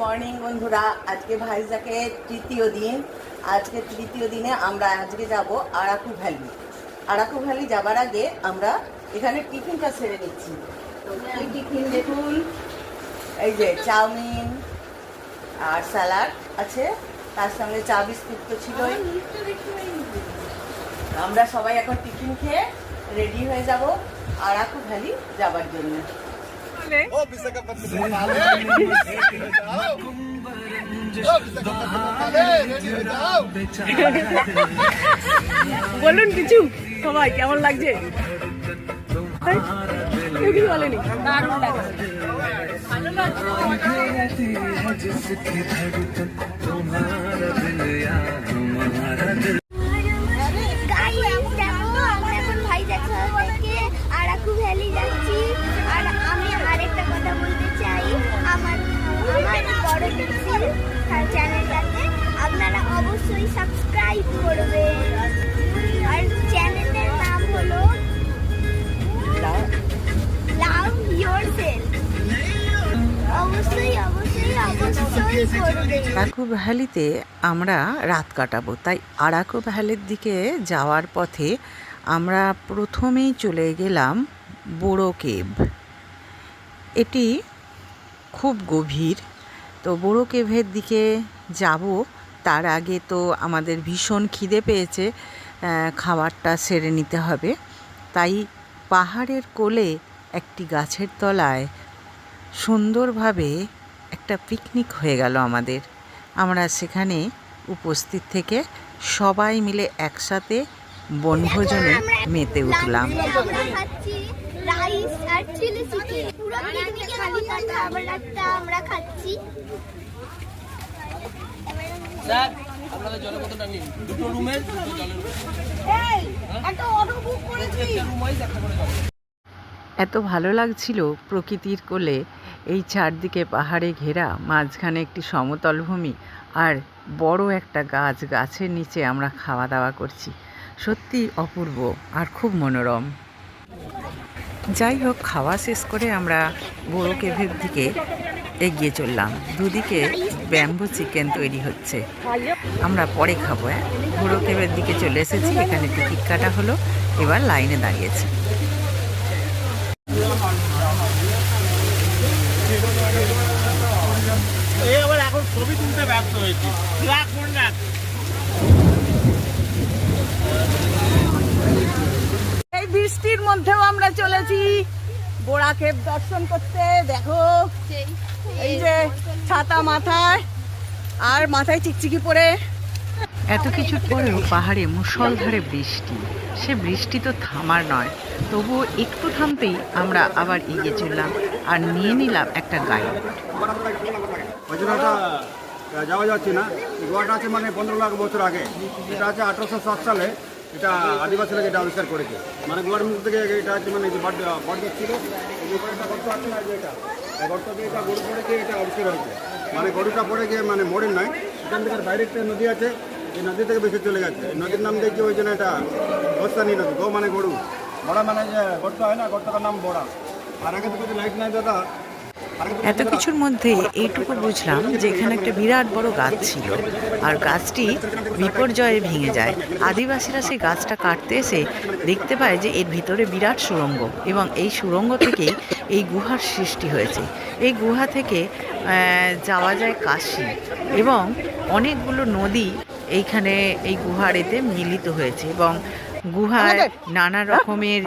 Morning বন্ধুরা আজকে ভাইজাকে তৃতীয় দিন। আজকে তৃতীয় দিনে আমরা আজকে যাব আরাকু ভ্যালি। আরাকু ভ্যালি যাবার আগে আমরা এখানে টিফিনটা সেরে নিচ্ছি। তো এই টিফিন দেখুন এই যে চাউমিন আর স্যালাড আছে তার সঙ্গে চা বিস্কুট তো ছিলই। আমরা সবাই এখন টিফিন খেয়ে রেডি হয়ে যাব আরাকু ভ্যালি যাবার জন্য। में ओ বলুন কিছু সবাই কেমন লাগছে কিছু বলেনি তোমার আমার বড় পেন্সিল চ্যানেলটাতে আপনারা অবশ্যই সাবস্ক্রাইব করবেন। আর চ্যানেলের নাম হলো লাভ ইয়োর অবশ্যই অবশ্যই অবশ্যই করবেন। আরাকু ভ্যালিতে আমরা রাত কাটাবো তাই আরাকু ভ্যালির দিকে যাওয়ার পথে আমরা প্রথমেই চলে গেলাম বুড়ো কেভ। এটি খুব গভীর তো বড়ো কেভের দিকে যাব। তার আগে তো আমাদের ভীষণ খিদে পেয়েছে খাবারটা সেরে নিতে হবে। তাই পাহাড়ের কোলে একটি গাছের তলায় সুন্দরভাবে একটা পিকনিক হয়ে গেল আমাদের। আমরা সেখানে উপস্থিত থেকে সবাই মিলে একসাথে বনভোজনে মেতে উঠলাম। আমরা খাচ্ছি রাইস আর চিলি চিকেন পুরো খাবারটা আমরা খাচ্ছি। আপনাদের জলের বোতলটা নিন। দুটো রুমের দুটো জলের একটা অটো বুক করেছি। রুম ওয়াইজ একটা করে এত ভালো লাগছিল প্রকৃতির কোলে এই চারদিকে পাহাড়ে ঘেরা মাঝখানে একটি সমতল ভূমি আর বড় একটা গাছ গাছের নিচে আমরা খাওয়া দাওয়া করছি। সত্যি অপূর্ব আর খুব মনোরম। যাই হোক খাওয়া শেষ করে আমরা বড় কেভের দিকে এগিয়ে চললাম। দুদিকে ব্যাম্বু চিকেন তৈরি হচ্ছে। আমরা পরে খাব হ্যাঁ বড় কেভের দিকে চলে এসেছি, এখানে টিকিট কাটা হলো, এবার লাইনে দাঁড়িয়েছি। এখন ছবি তুলতে ব্যস্ত হয়েছি। বৃষ্টির মধ্যেও আমরা চলেছি। গোড়া ক্ষেপ দর্শন করতে দেখো। এই যে ছাতা মাথায় আর মাথায় চিকচিকি পরে। এত কিছু পরেও পাহাড়ে মুষলধারে বৃষ্টি। সে বৃষ্টি তো থামার নয় তবুও একটু থামতেই আমরা আবার এগিয়ে চললাম আর নিয়ে নিলাম একটা জন্য যাওয়া যাচ্ছে না। গোয়াটা আছে মানে পনেরো লাখ বছর আগে। এটা আছে আঠারোশো সাত সালে। এটা আদিবাসী লোক এটা আবিষ্কার করেছে। মানে গোয়ার মুখ থেকে এটা আছে মানে যে বট বট ছিল একটা গর্ত আছে না এটা? গর্ত দিয়ে এটা গরু পড়ে গিয়ে এটা আবিষ্কার হয়েছে। মানে গরুটা পড়ে গিয়ে মানে মরেন নয়। এখান থেকে বাইরে একটা নদী আছে, এই নদী থেকে বেশি চলে গেছে। নদীর নাম দেখি ওই জন্য এটা? গোস্তানি নদী, গো মানে গরু। বড়া মানে যে গর্ত হয় না গর্তটার নাম বড়া। আর আগে থেকে লাইট নাই দাদা। এত কিছুর মধ্যে এইটুকু বুঝলাম যে এখানে একটা বিরাট বড় গাছ ছিল। আর গাছটি বিপর্যয়ে ভেঙে যায়। আদিবাসীরা সেই গাছটা কাটতে এসে দেখতে পায় যে এর ভিতরে বিরাট সুড়ঙ্গ এবং এই সুড়ঙ্গ থেকেই এই গুহার সৃষ্টি হয়েছে। এই গুহা থেকে যাওয়া যায় কাশি এবং অনেকগুলো নদী এইখানে এই গুহার এতে মিলিত হয়েছে এবং গুহায় নানা রকমের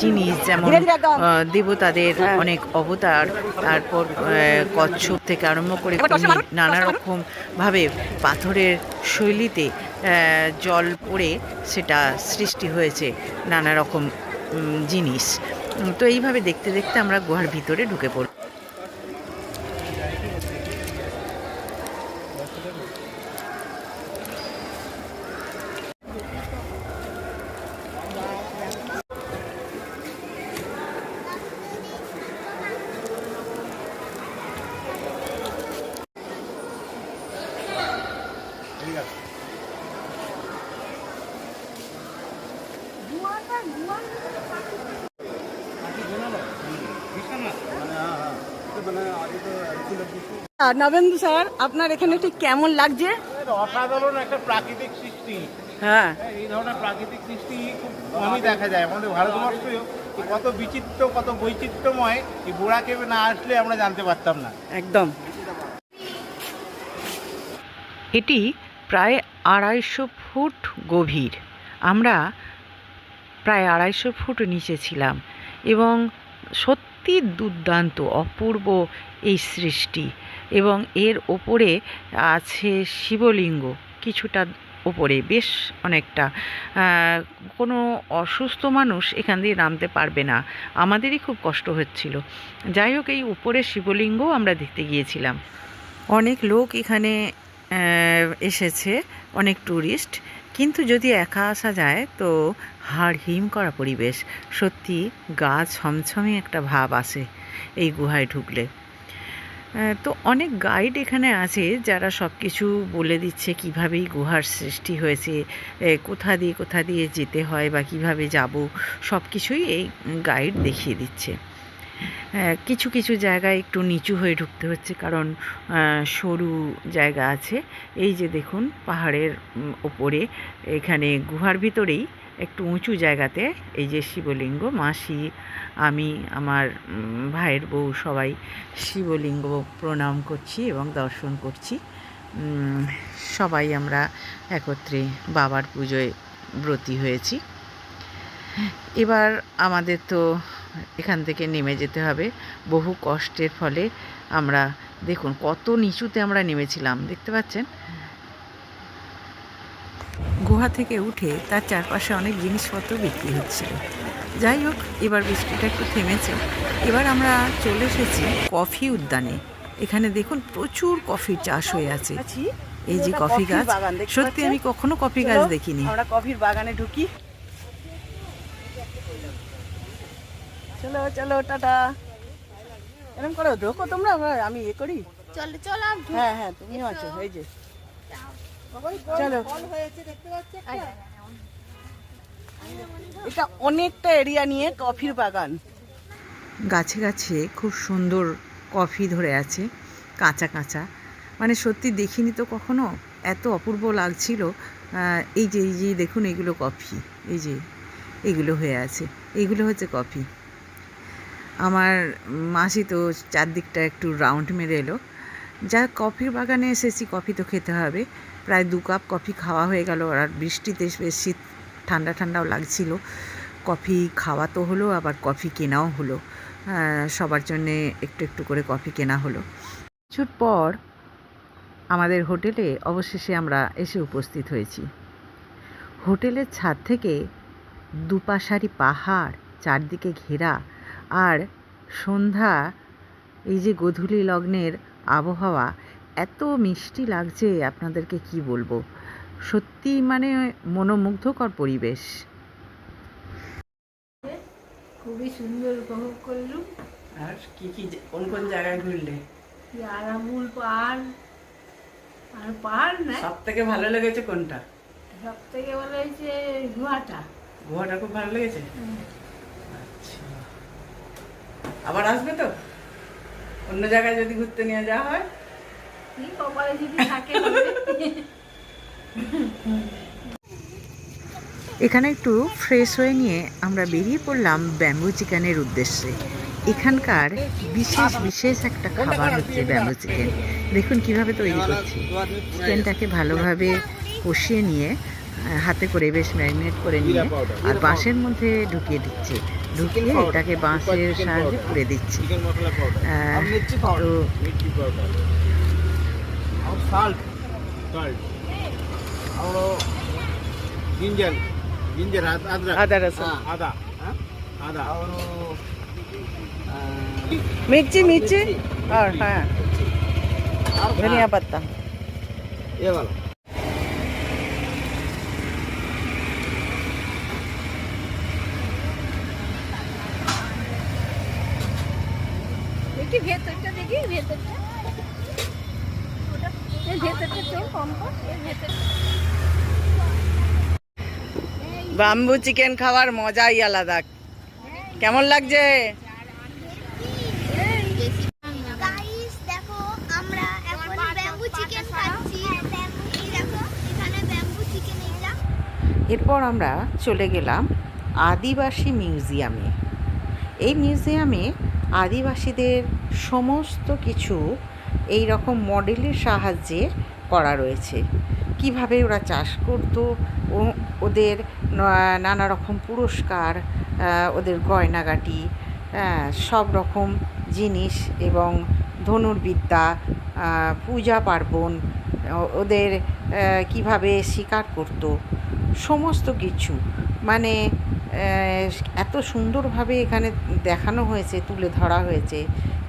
জিনিস যেমন দেবতাদের অনেক অবতার তারপর কচ্ছপ থেকে আরম্ভ করে নানা রকম ভাবে পাথরের শৈলীতে জল পড়ে সেটা সৃষ্টি হয়েছে নানা রকম জিনিস। তো এইভাবে দেখতে দেখতে আমরা গুহার ভিতরে ঢুকে পড়ি নবেন্দু স্যার আপনার এখানে ঠিক কেমন লাগছে? অসাধারণ একটা প্রাকৃতিক সৃষ্টি। হ্যাঁ। এই ধরনের প্রাকৃতিক সৃষ্টি খুব কমই দেখা যায়। আমাদের ভারতবর্ষে কত বিচিত্র কত বৈচিত্র্যময় এই বুড়া কেবে না আসলে আমরা জানতে পারতাম না। একদম। এটি প্রায় আড়াইশো ফুট গভীর। আমরা প্রায় আড়াইশো ফুট নিচে ছিলাম এবং সত্যি দুর্দান্ত অপূর্ব এই সৃষ্টি। এবং এর ওপরে আছে শিবলিঙ্গ কিছুটা ওপরে, বেশ অনেকটা। কোনো অসুস্থ মানুষ এখান দিয়ে নামতে পারবে না। আমাদেরই খুব কষ্ট হচ্ছিল। যাই হোক, এই উপরে শিবলিঙ্গ আমরা দেখতে গিয়েছিলাম। অনেক লোক এখানে এসেছে, অনেক ট্যুরিস্ট কিন্তু যদি একা আসা যায়, তো হাড় হিম করা পরিবেশ। সত্যি গা ছমছমে একটা ভাব আসে এই গুহায় ঢুকলে। তো অনেক গাইড এখানে আছে যারা সব কিছু বলে দিচ্ছে, কীভাবেই গুহার সৃষ্টি হয়েছে কোথা দিয়ে কোথা দিয়ে যেতে হয় বা কীভাবে যাব সব কিছুই এই গাইড দেখিয়ে দিচ্ছে। কিছু কিছু জায়গায় একটু নিচু হয়ে ঢুকতে হচ্ছে, কারণ সরু জায়গা আছে। এই যে দেখুন, পাহাড়ের ওপরে, এখানে গুহার ভিতরেই একটু উঁচু জায়গাতে এই যে শিবলিঙ্গ মাসি আমি, আমার ভাইয়ের বউ সবাই শিবলিঙ্গ প্রণাম করছি এবং দর্শন করছি। সবাই আমরা একত্রে বাবার পুজোয় ব্রতী হয়েছি। এবার আমাদের তো এখান থেকে নেমে যেতে হবে। বহু কষ্টের ফলে আমরা দেখুন কত নিচুতে আমরা নেমেছিলাম দেখতে পাচ্ছেন? গুহা থেকে উঠে তার চারপাশে অনেক জিনিসপত্র বিক্রি হচ্ছিল যাই হোক এবার বৃষ্টিটা একটু থেমেছে। এবার আমরা চলে এসেছি কফি উদ্যানে। এখানে দেখুন প্রচুর কফির চাষ হয়ে আছে। আছি। এই যে কফি গাছ সত্যি আমি কখনো কফি গাছ দেখিনি। আমরা কফির বাগানে ঢুকি। চলো চলো টাটা। এরকম করো ঢোকো তোমরা আমি এ করি। চলো চলো হ্যাঁ হ্যাঁ তুমিও আছো এই যে। চলো। এটা অনেকটা এরিয়া নিয়ে কফির বাগান। গাছে গাছে খুব সুন্দর কফি ধরে আছে কাঁচা কাঁচা। মানে সত্যি দেখিনি তো কখনো এত অপূর্ব লাগছিল। এই যে এই যে দেখুন এগুলো কফি। এই যে এগুলো হয়ে আছে। এইগুলো হচ্ছে কফি। আমার মাসি তো চারদিকটা একটু রাউন্ড মেরে এলো। যা কফির বাগানে এসেছি, কফি তো খেতে হবে। প্রায় দু কাপ কফি খাওয়া হয়ে গেল। আর বৃষ্টিতে বেশ শীত, ঠান্ডা ঠান্ডাও লাগছিল। কফি খাওয়া তো হলো, আবার কফি কেনাও হলো। সবার জন্যে একটু একটু করে কফি কেনা হলো। কিছুর পর আমাদের হোটেলে অবশেষে আমরা এসে উপস্থিত হয়েছি। হোটেলের ছাদ থেকে দুপাশারি পাহাড় চারদিকে ঘেরা আর সন্ধ্যা এই যে গধূলি লগ্নের আবহাওয়া এত মিষ্টি লাগছে আপনাদেরকে কি বলব? সত্যি মানে মনোমুগ্ধকর পরিবেশ। খুবই সুন্দর উপভোগ করলুম আর কি কি কোন কোন জায়গায় ঘুরলে? আরামুল পাহাড়। আর পাহাড় না? সব থেকে ভালো লেগেছে কোনটা? সব থেকে বলা হয়েছে গুহাটা গুহাটা খুব ভালো লেগেছে? আবার আসবে তো? অন্য জায়গায় যদি ঘুরতে নিয়ে যাওয়া হয়? কি কপালে যদি থাকে হবে। এখানে একটু ফ্রেশ হয়ে নিয়ে আমরা বেরিয়ে পড়লাম ব্যাম্বু চিকেনের উদ্দেশ্যে। এখানকার বিশেষ বিশেষ একটা খাবার হচ্ছে ব্যাম্বু চিকেন দেখুন কীভাবে তৈরি করছি। চিকেনটাকে ভালোভাবে কষিয়ে নিয়ে হাতে করে বেশ ম্যারিনেট করে নিয়ে আর বাঁশের মধ্যে ঢুকিয়ে দিচ্ছে। ঢুকিয়ে এটাকে বাঁশের সাহায্যে পুড়ে দিচ্ছে। মির্চি মির্চি? হ্যাঁ। ধনিয়া পাতা। এ ভালো। বাম্বু চিকেন খাওয়ার মজাই আলাদা। কেমন লাগছে? এরপর আমরা চলে গেলাম আদিবাসী মিউজিয়ামে। এই মিউজিয়ামে আদিবাসীদের সমস্ত কিছু এই রকম মডেলের সাহায্যে করা রয়েছে। কীভাবে ওরা চাষ করত ও ওদের নানা রকম পুরস্কার ওদের গয়নাগাটি আহ, সব রকম জিনিস এবং ধনুর্বিদ্যা পূজা পার্বণ ওদের কীভাবে শিকার করতো সমস্ত কিছু। মানে এত সুন্দরভাবে এখানে দেখানো হয়েছে তুলে ধরা হয়েছে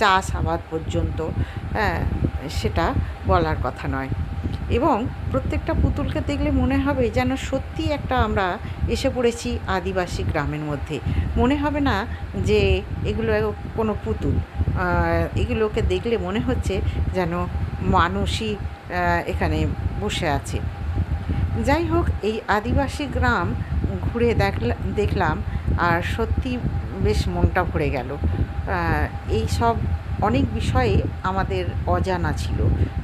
চাষ আবাদ পর্যন্ত হ্যাঁ সেটা বলার কথা নয়। এবং প্রত্যেকটা পুতুলকে দেখলে মনে হবে যেন সত্যি একটা আমরা এসে পড়েছি আদিবাসী গ্রামের মধ্যে। মনে হবে না যে এগুলো কোনো পুতুল। এগুলোকে দেখলে মনে হচ্ছে যেন মানুষই এখানে বসে আছে। যাই হোক, এই আদিবাসী গ্রাম ঘুরে দেখলা, দেখলাম আর সত্যি বেশ মনটা ভরে গেল। এই সব অনেক বিষয়ে আমাদের অজানা ছিল।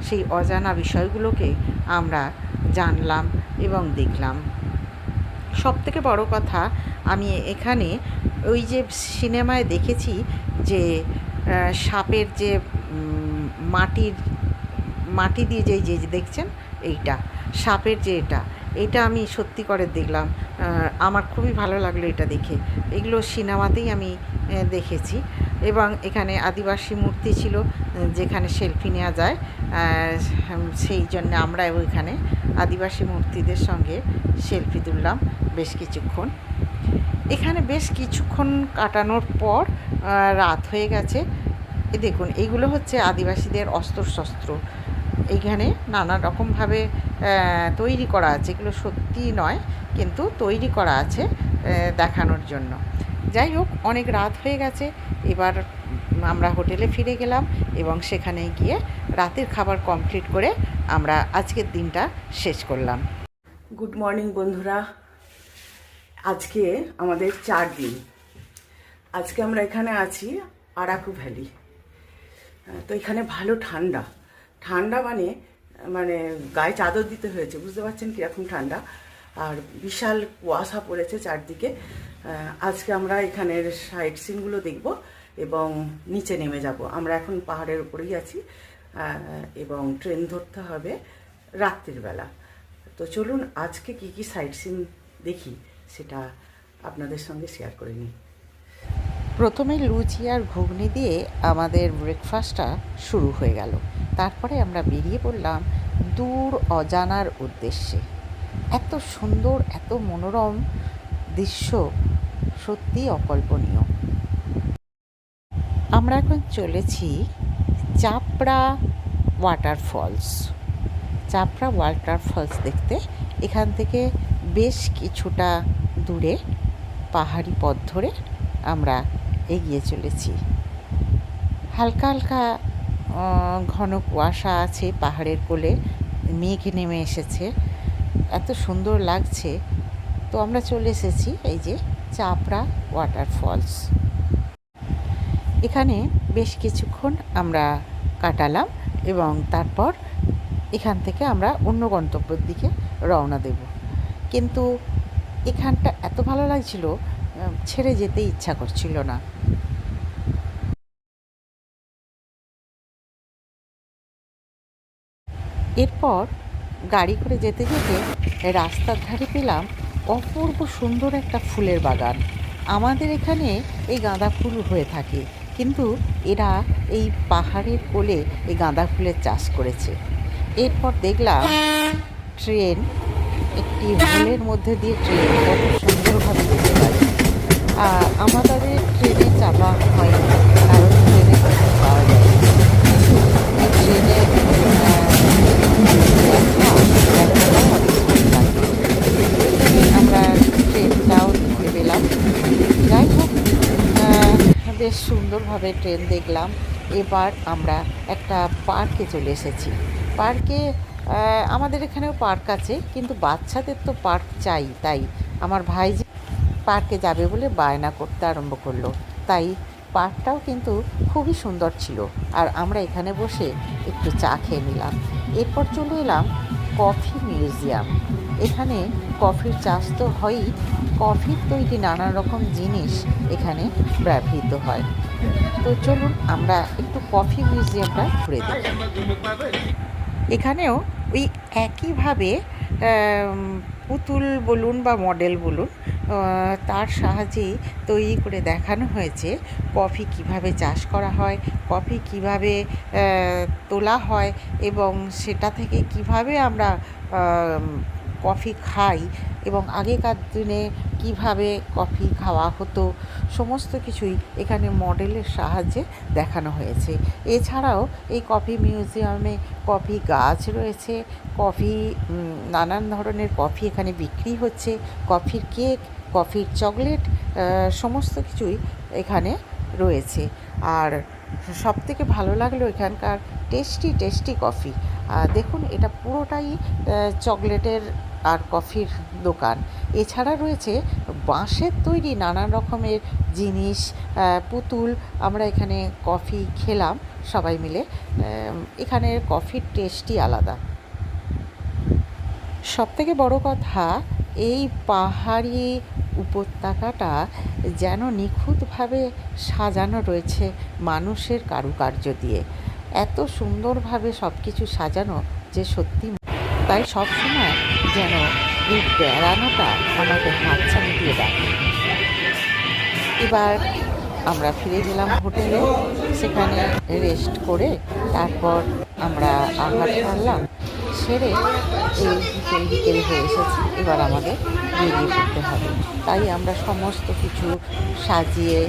সেই অজানা বিষয়গুলোকে আমরা জানলাম এবং দেখলাম। সব থেকে বড় কথা, আমি এখানে ওই যে সিনেমায় দেখেছি যে সাপের যে মাটির, মাটি দিয়ে যে যে, দেখছেন? এইটা, সাপের যে এটা এটা আমি সত্যি করে দেখলাম। আমার খুবই ভালো লাগল এটা দেখে। এগুলো সিনেমাতেই আমি দেখেছি। এবং এখানে আদিবাসী মূর্তি ছিল, যেখানে সেলফি নেওয়া যায়। সেই জন্য আমরা ওইখানে আদিবাসী মূর্তিদের সঙ্গে সেলফি তুললাম বেশ কিছুক্ষণ। এখানে বেশ কিছুক্ষণ কাটানোর পর রাত হয়ে গেছে। দেখুন এইগুলো হচ্ছে আদিবাসীদের অস্ত্রশস্ত্র। এইখানে নানা রকমভাবে তৈরি করা আছে। এগুলো সত্যি নয়, কিন্তু তৈরি করা আছে দেখানোর জন্য। যাই হোক, অনেক রাত হয়ে গেছে। এবার আমরা হোটেলে ফিরে গেলাম এবং সেখানে গিয়ে রাতের খাবার কমপ্লিট করে আমরা আজকের দিনটা শেষ করলাম। গুড মর্নিং বন্ধুরা। আজকে আমাদের চার দিন। আজকে আমরা এখানে আছি আরাকু ভ্যালি। তো এখানে ভালো ঠান্ডা। ঠান্ডা মানে মানে গায়ে চাদর দিতে হয়েছে। বুঝতে পারছেন কীরকম ঠান্ডা? আর বিশাল কুয়াশা পড়েছে চারদিকে। আজকে আমরা এখানের সাইট সিনগুলো দেখব এবং নিচে নেমে যাব। আমরা এখন পাহাড়ের উপরেই আছি এবং ট্রেন ধরতে হবে রাত্রির বেলা। তো চলুন আজকে কি কি সাইট সিন দেখি সেটা আপনাদের সঙ্গে শেয়ার করে নিই। প্রথমে লুচি আর ঘুগনি দিয়ে আমাদের ব্রেকফাস্টটা শুরু হয়ে গেল। তারপরে আমরা বেরিয়ে পড়লাম দূর অজানার উদ্দেশ্যে। এত সুন্দর, এত মনোরম দৃশ্য সত্যি অকল্পনীয়। আমরা এখন চলেছি চাপড়া ওয়াটারফলস চাপড়া ওয়াটারফলস দেখতে। এখান থেকে বেশ কিছুটা দূরে, পাহাড়ি পথ ধরে আমরা এগিয়ে চলেছি। হালকা হালকা ঘন কুয়াশা আছে পাহাড়ের কোলে, মেঘ নেমে এসেছে। এত সুন্দর লাগছে। তো আমরা চলে এসেছি এই যে চাপড়া ওয়াটারফলস এখানে বেশ কিছুক্ষণ আমরা কাটালাম এবং তারপর এখান থেকে আমরা অন্য গন্তব্যের দিকে রওনা দেব। কিন্তু এখানটা এত ভালো লাগছিল ছেড়ে যেতে ইচ্ছা করছিল না। এরপর গাড়ি করে যেতে যেতে রাস্তার ধারে পেলাম অপূর্ব সুন্দর একটা ফুলের বাগান। আমাদের এখানে এই গাঁদা ফুল হয়ে থাকে, কিন্তু এরা এই পাহাড়ের কোলে এই গাঁদা ফুলের চাষ করেছে। এরপর দেখলাম ট্রেন একটি হোলের মধ্যে দিয়ে ট্রেন কত সুন্দরভাবে যেতে পারে। আর আমাদের ট্রেনে চাপা হয়নি কারণ ট্রেনে টিকিট পাওয়া যায় কিন্তু এই ট্রেনে আমরা ট্রেনটাও দেখতে পেলাম যাই হোক আহ, বেশ সুন্দরভাবে ট্রেন দেখলাম। এবার আমরা একটা পার্কে চলে এসেছি। পার্কে আমাদের এখানেও পার্ক আছে, কিন্তু বাচ্চাদের তো পার্ক চাই, তাই আমার ভাই যে পার্কে যাবে বলে বায়না করতে আরম্ভ করল। তাই পার্কটাও কিন্তু খুবই সুন্দর ছিল, আর আমরা এখানে বসে একটু চা খেয়ে নিলাম। এরপর চলে এলাম কফি মিউজিয়াম এখানে কফির চাষ তো হয়ই কফির তৈরি নানা রকম জিনিস এখানে ব্যবহৃত হয়। তো চলুন আমরা একটু কফি মিউজিয়ামটা ঘুরে দেখি। এখানেও ওই একইভাবে পুতুল বলুন বা মডেল বলুন তার সাহায্যেই তৈরি করে দেখানো হয়েছে কফি কীভাবে চাষ করা হয়, কফি কীভাবে তোলা হয় এবং সেটা থেকে কীভাবে আমরা কফি খাই এবং আগেকার দিনে কীভাবে কফি খাওয়া হতো, সমস্ত কিছুই এখানে মডেলের সাহায্যে দেখানো হয়েছে। এছাড়াও এই কফি মিউজিয়ামে কফি গাছ রয়েছে, কফি নানান ধরনের কফি এখানে বিক্রি হচ্ছে, কফির কেক, কফির চকলেট সমস্ত কিছুই এখানে রয়েছে। আর সব থেকে ভালো লাগল এখানকার টেস্টি টেস্টি কফি। দেখুন, এটা পুরোটাই চকলেটের আর কফির দোকান। এছাড়া রয়েছে বাঁশের তৈরি নানান রকমের জিনিস পুতুল। আমরা এখানে কফি খেলাম সবাই মিলে। এখানের কফির টেস্টই আলাদা। সবথেকে বড় কথা, এই পাহাড়ি উপত্যকাটা যেন নিখুঁতভাবে সাজানো রয়েছে মানুষের কারুকার্য দিয়ে। এত সুন্দরভাবে সব কিছু সাজানো যে সত্যি। তাই সবসময় যেন এই বেড়ানোটা আমাদের হাতছানি দিয়ে ডাকে এবার আমরা ফিরে গেলাম হোটেলে, সেখানে রেস্ট করে তারপর আমরা আহার সারলাম সেরে এই বিকেল বিকেল হয়ে এসেছি, এবার আমাদের বেরিয়ে পড়তে হবে। তাই আমরা সমস্ত কিছু সাজিয়ে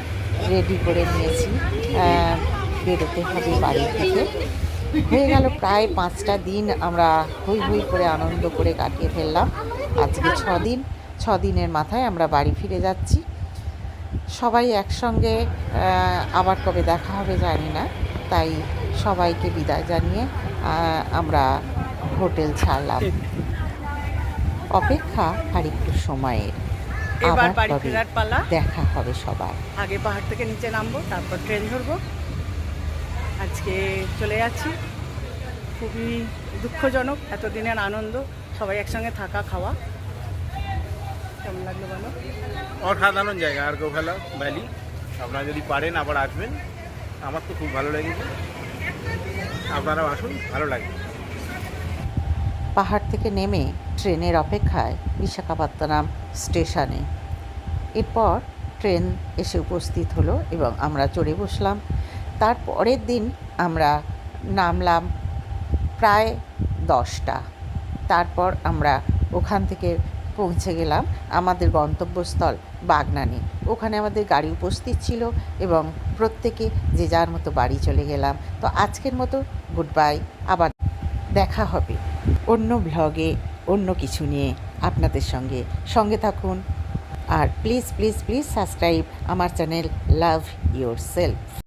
রেডি করে নিয়েছি। বেরোতে হবে বাড়ি থেকে। হয়ে গেল প্রায় পাঁচটা দিন আমরা হই হই করে আনন্দ করে কাটিয়ে ফেললাম। আজকে ছ দিন ছ দিনের মাথায় আমরা বাড়ি ফিরে যাচ্ছি। সবাই একসঙ্গে আবার কবে দেখা হবে জানি না। তাই সবাইকে বিদায় জানিয়ে আমরা হোটেল ছাড়লাম। অপেক্ষা আর একটু সময়ের। এবার বাড়ি ফেরার পালা। দেখা হবে সবার। আগে পাহাড় থেকে নিচে নামবো তারপর ট্রেন ধরবো। আজকে চলে যাচ্ছি। খুবই দুঃখজনক এতদিনের আনন্দ সবাই একসঙ্গে থাকা খাওয়া। কেমন লাগল বলো? অসাধারণ জায়গা আর গোভালা ভ্যালি। আপনারা যদি পারেন আবার আসবেন। আমার তো খুব ভালো লেগেছে। আপনারাও আসুন ভালো লাগবে। পাহাড় থেকে নেমে ট্রেনের অপেক্ষায় বিশাখাপত্তনম স্টেশনে। এরপর ট্রেন এসে উপস্থিত হলো এবং আমরা চড়ে বসলাম তার পরের দিন আমরা নামলাম প্রায় দশটা। তারপর আমরা ওখান থেকে পৌঁছে গেলাম আমাদের গন্তব্যস্থল বাগনানি। ওখানে আমাদের গাড়ি উপস্থিত ছিল এবং প্রত্যেকে যে যার মতো বাড়ি চলে গেলাম। তো আজকের মতো গুড বাই আবার দেখা হবে অন্য ব্লগে অন্য কিছু নিয়ে আপনাদের সঙ্গে। সঙ্গে থাকুন আর প্লিজ প্লিজ প্লিজ সাবস্ক্রাইব আমার চ্যানেল লাভ ইয়োর সেলফ